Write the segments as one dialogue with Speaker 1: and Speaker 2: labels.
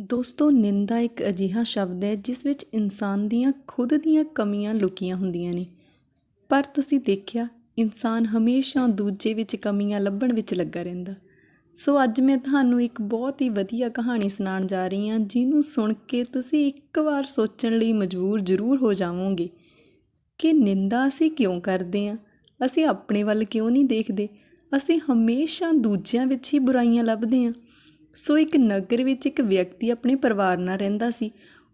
Speaker 1: ਦੋਸਤੋ, ਨਿੰਦਾ ਇੱਕ ਅਜਿਹਾ ਸ਼ਬਦ ਹੈ ਜਿਸ ਵਿੱਚ ਇਨਸਾਨ ਦੀਆਂ ਖੁਦ ਦੀਆਂ ਕਮੀਆਂ ਲੁਕੀਆਂ ਹੁੰਦੀਆਂ ਨੇ। ਪਰ ਤੁਸੀਂ ਦੇਖਿਆ, ਇਨਸਾਨ ਹਮੇਸ਼ਾ ਦੂਜੇ ਵਿੱਚ ਕਮੀਆਂ ਲੱਭਣ ਵਿੱਚ ਲੱਗਾ ਰਹਿੰਦਾ। ਸੋ ਅੱਜ ਮੈਂ ਤੁਹਾਨੂੰ ਇੱਕ ਬਹੁਤ ਹੀ ਵਧੀਆ ਕਹਾਣੀ ਸੁਣਾਉਣ ਜਾ ਰਹੀ ਹਾਂ, ਜਿਹਨੂੰ ਸੁਣ ਕੇ ਤੁਸੀਂ ਇੱਕ ਵਾਰ ਸੋਚਣ ਲਈ ਮਜਬੂਰ ਜ਼ਰੂਰ ਹੋ ਜਾਵੋਗੇ ਕਿ ਨਿੰਦਾ ਅਸੀਂ ਕਿਉਂ ਕਰਦੇ ਹਾਂ? ਅਸੀਂ ਆਪਣੇ ਵੱਲ ਕਿਉਂ ਨਹੀਂ ਦੇਖਦੇ? ਅਸੀਂ ਹਮੇਸ਼ਾ ਦੂਜਿਆਂ ਵਿੱਚ ਹੀ ਬੁਰਾਈਆਂ ਲੱਭਦੇ ਹਾਂ। ਸੋ ਇੱਕ ਨਗਰ ਵਿੱਚ ਇੱਕ ਵਿਅਕਤੀ ਆਪਣੇ ਪਰਿਵਾਰ ਨਾਲ ਰਹਿੰਦਾ ਸੀ।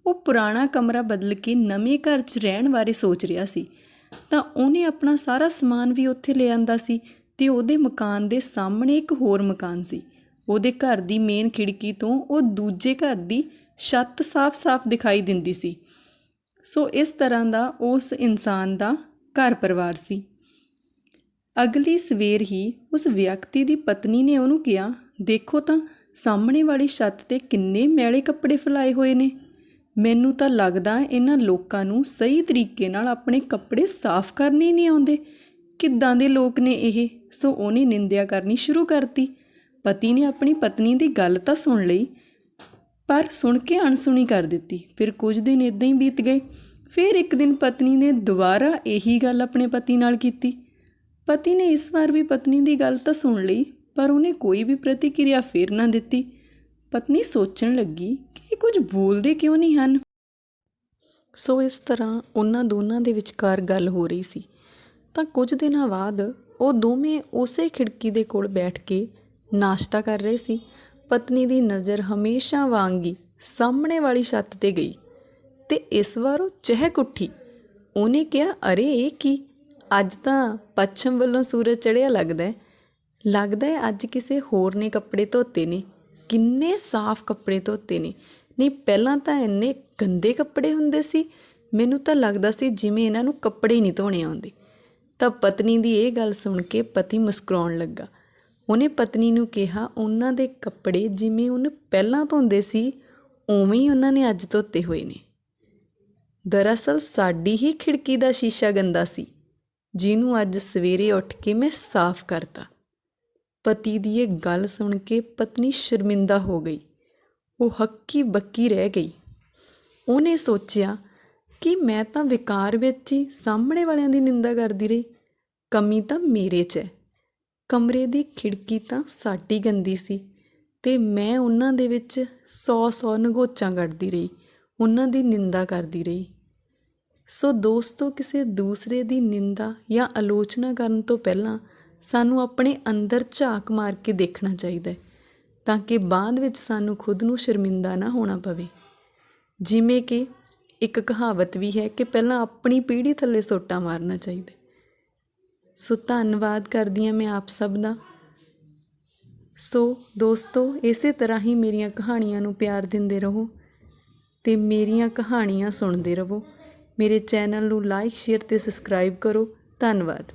Speaker 1: ਉਹ ਪੁਰਾਣਾ ਕਮਰਾ ਬਦਲ ਕੇ ਨਵੇਂ ਘਰ 'ਚ ਰਹਿਣ ਬਾਰੇ ਸੋਚ ਰਿਹਾ ਸੀ। ਤਾਂ ਉਹਨੇ ਆਪਣਾ ਸਾਰਾ ਸਮਾਨ ਵੀ ਉੱਥੇ ਲੈ ਆਂਦਾ ਸੀ ਤੇ ਉਹਦੇ ਮਕਾਨ ਦੇ ਸਾਹਮਣੇ ਇੱਕ ਹੋਰ ਮਕਾਨ ਸੀ। ਉਹਦੇ ਘਰ ਦੀ ਮੇਨ ਖਿੜਕੀ ਤੋਂ ਉਹ ਦੂਜੇ ਘਰ ਦੀ ਛੱਤ ਸਾਫ਼-ਸਾਫ਼ ਦਿਖਾਈ ਦਿੰਦੀ ਸੀ। ਸੋ ਇਸ ਤਰ੍ਹਾਂ ਦਾ ਉਸ ਇਨਸਾਨ ਦਾ ਘਰ ਪਰਿਵਾਰ ਸੀ। ਅਗਲੀ ਸਵੇਰ ਹੀ ਉਸ ਵਿਅਕਤੀ ਦੀ ਪਤਨੀ ਨੇ ਉਹਨੂੰ ਕਿਹਾ, ਦੇਖੋ ਤਾਂ ਸਾਹਮਣੇ ਵਾਲੀ ਛੱਤ ਤੇ ਕਿੰਨੇ ਮੈਲੇ ਕੱਪੜੇ ਫੈਲਾਏ ਹੋਏ ਨੇ। ਮੈਨੂੰ ਤਾਂ ਲੱਗਦਾ ਇਹਨਾਂ ਲੋਕਾਂ ਨੂੰ ਸਹੀ ਤਰੀਕੇ ਨਾਲ ਆਪਣੇ ਕੱਪੜੇ ਸਾਫ਼ ਕਰਨੇ ਹੀ ਨਹੀਂ ਆਉਂਦੇ। ਕਿੱਦਾਂ ਦੇ ਲੋਕ ਨੇ ਇਹ? ਸੋ ਉਹਨੇ ਨਿੰਦਿਆ ਕਰਨੀ ਸ਼ੁਰੂ ਕਰਤੀ। ਪਤੀ ਨੇ ਆਪਣੀ ਪਤਨੀ ਦੀ ਗੱਲ ਤਾਂ ਸੁਣ ਲਈ, ਪਰ ਸੁਣ ਕੇ ਅਣਸੁਣੀ ਕਰ ਦਿੱਤੀ। ਫਿਰ ਕੁਝ ਦਿਨ ਇਦਾਂ ਹੀ ਬੀਤ ਗਏ। ਫਿਰ ਇੱਕ ਦਿਨ ਪਤਨੀ ਨੇ ਦੁਬਾਰਾ ਇਹੀ ਗੱਲ ਆਪਣੇ ਪਤੀ ਨਾਲ ਕੀਤੀ। ਪਤੀ ਨੇ ਇਸ ਵਾਰ ਵੀ ਪਤਨੀ ਦੀ ਗੱਲ ਤਾਂ ਸੁਣ ਲਈ ਪਰ ਉਹਨੇ ਕੋਈ ਵੀ ਪ੍ਰਤੀਕਿਰਿਆ ਫੇਰ ਨਾ ਦਿੱਤੀ। ਪਤਨੀ ਸੋਚਣ ਲੱਗੀ ਕਿ ਇਹ ਕੁਝ ਬੋਲਦੇ ਕਿਉਂ ਨਹੀਂ ਹਨ? ਸੋ ਇਸ ਤਰ੍ਹਾਂ ਉਹਨਾਂ ਦੋਨਾਂ ਦੇ ਵਿਚਕਾਰ ਗੱਲ ਹੋ ਰਹੀ ਸੀ। ਤਾਂ ਕੁਝ ਦਿਨਾਂ ਬਾਅਦ ਉਹ ਦੋਵੇਂ ਉਸੇ ਖਿੜਕੀ ਦੇ ਕੋਲ ਬੈਠ ਕੇ ਨਾਸ਼ਤਾ ਕਰ ਰਹੇ ਸੀ। ਪਤਨੀ ਦੀ ਨਜ਼ਰ ਹਮੇਸ਼ਾ ਵਾਂਗੀ ਸਾਹਮਣੇ ਵਾਲੀ ਛੱਤ ਤੇ ਗਈ ਤੇ ਇਸ ਵਾਰ ਉਹ ਚਹਿਕ ਉੱਠੀ। ਉਹਨੇ ਕਿਹਾ, ਅਰੇ, ਇਹ ਕੀ? ਅੱਜ ਤਾਂ ਪੱਛਮ ਵੱਲੋਂ ਸੂਰਜ ਚੜ੍ਹਿਆ ਲੱਗਦਾ ਹੈ। ਲੱਗਦਾ ਹੈ ਅੱਜ ਕਿਸੇ ਹੋਰ ਨੇ ਕੱਪੜੇ ਧੋਤੇ ਨੇ, ਕਿੰਨੇ ਸਾਫ਼ ਕੱਪੜੇ ਧੋਤੇ ਨੇ। ਨਹੀਂ, ਪਹਿਲਾਂ ਤਾਂ ਇੰਨੇ ਗੰਦੇ ਕੱਪੜੇ ਹੁੰਦੇ ਸੀ, ਮੈਨੂੰ ਤਾਂ ਲੱਗਦਾ ਸੀ ਜਿਵੇਂ ਇਹਨਾਂ ਨੂੰ ਕੱਪੜੇ ਨਹੀਂ ਧੋਣੇ ਆਉਂਦੇ। ਤਾਂ ਪਤਨੀ ਦੀ ਇਹ ਗੱਲ ਸੁਣ ਕੇ ਪਤੀ ਮੁਸਕਰਾਉਣ ਲੱਗਾ। ਉਹਨੇ ਪਤਨੀ ਨੂੰ ਕਿਹਾ, ਉਹਨਾਂ ਦੇ ਕੱਪੜੇ ਜਿਵੇਂ ਉਹਨੇ ਪਹਿਲਾਂ ਧੋਂਦੇ ਸੀ, ਉਵੇਂ ਹੀ ਉਹਨਾਂ ਨੇ ਅੱਜ ਧੋਤੇ ਹੋਏ ਨੇ। ਦਰਅਸਲ ਸਾਡੀ ਹੀ ਖਿੜਕੀ ਦਾ ਸ਼ੀਸ਼ਾ ਗੰਦਾ ਸੀ, ਜਿਹਨੂੰ ਅੱਜ ਸਵੇਰੇ ਉੱਠ ਕੇ ਮੈਂ ਸਾਫ਼ ਕਰਤਾ। ਪਤੀ ਦੀ ਇਹ ਗੱਲ ਸੁਣ ਕੇ ਪਤਨੀ ਸ਼ਰਮਿੰਦਾ ਹੋ ਗਈ। ਉਹ ਹੱਕੀ ਬੱਕੀ ਰਹਿ ਗਈ। ਉਹਨੇ ਸੋਚਿਆ ਕਿ ਮੈਂ ਤਾਂ ਵਿਕਾਰ ਵਿੱਚ ਹੀ ਸਾਹਮਣੇ ਵਾਲਿਆਂ ਦੀ ਨਿੰਦਾ ਕਰਦੀ ਰਹੀ। ਕਮੀ ਤਾਂ ਮੇਰੇ 'ਚ ਹੈ। ਕਮਰੇ ਦੀ ਖਿੜਕੀ ਤਾਂ ਸਾਡੀ ਗੰਦੀ ਸੀ ਤੇ ਮੈਂ ਉਹਨਾਂ ਦੇ ਵਿੱਚ ਸੌ ਸੌ ਨਗੋਚਾਂ ਕੱਢਦੀ ਰਹੀ। ਉਹਨਾਂ ਦੀ ਨਿੰਦਾ ਕਰਦੀ ਰਹੀ। ਸੋ ਦੋਸਤੋ, ਕਿਸੇ ਦੂਸਰੇ ਦੀ ਨਿੰਦਾ ਜਾਂ ਆਲੋਚਨਾ ਕਰਨ ਤੋਂ ਪਹਿਲਾਂ ਸਾਨੂੰ ਆਪਣੇ ਅੰਦਰ ਝਾਕ ਮਾਰ ਕੇ ਦੇਖਣਾ ਚਾਹੀਦਾ ਹੈ, ਤਾਂ ਕਿ ਬਾਅਦ ਵਿੱਚ ਸਾਨੂੰ ਖੁਦ ਨੂੰ ਸ਼ਰਮਿੰਦਾ ਨਾ ਹੋਣਾ ਪਵੇ। ਜਿਵੇਂ ਕਿ ਇੱਕ ਕਹਾਵਤ ਵੀ ਹੈ ਕਿ ਪਹਿਲਾਂ ਆਪਣੀ ਪੀੜ੍ਹੀ ਥੱਲੇ ਸੋਟਾ ਮਾਰਨਾ ਚਾਹੀਦਾ ਸੋ ਧੰਨਵਾਦ ਕਰਦੀ ਹਾਂ ਮੈਂ ਆਪ ਸਭ ਦਾ। ਸੋ ਦੋਸਤੋ, ਇਸੇ ਤਰ੍ਹਾਂ ਹੀ ਮੇਰੀਆਂ ਕਹਾਣੀਆਂ ਨੂੰ ਪਿਆਰ ਦਿੰਦੇ ਰਹੋ ਤੇ ਮੇਰੀਆਂ ਕਹਾਣੀਆਂ ਸੁਣਦੇ ਰਹੋ। ਮੇਰੇ ਚੈਨਲ ਨੂੰ ਲਾਈਕ ਸ਼ੇਅਰ ਤੇ ਸਬਸਕ੍ਰਾਈਬ ਕਰੋ। ਧੰਨਵਾਦ।